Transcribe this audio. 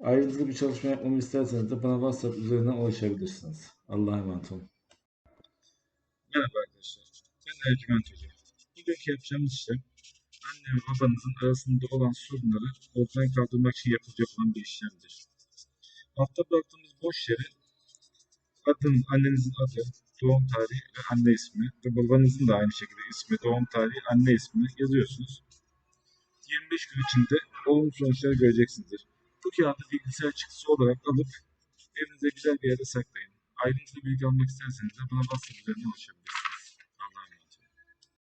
Ayrıntılı bir çalışma yapmamı isterseniz de bana WhatsApp üzerinden ulaşabilirsiniz. Allah'a emanet olun. Merhaba arkadaşlar. Ben Ercüment Hoca. Bugünkü yapacağımız işlem anne ve babanızın arasında olan sorunları ortadan kaldırmak için yapılacak olan bir işlemdir. Altta bıraktığımız boş yere adın, annenizin adı, doğum tarihi ve anne ismi ve babanızın da aynı şekilde ismi, doğum tarihi, anne ismini yazıyorsunuz. 25 gün içinde olumlu sonuçları göreceksinizdir. Bu kağıdı bilgisayar çıktısı olarak alıp evinize güzel bir yerde saklayın. Ayrıntılı bilgi almak isterseniz de bana WhatsApp üzerinden ulaşabilirsiniz.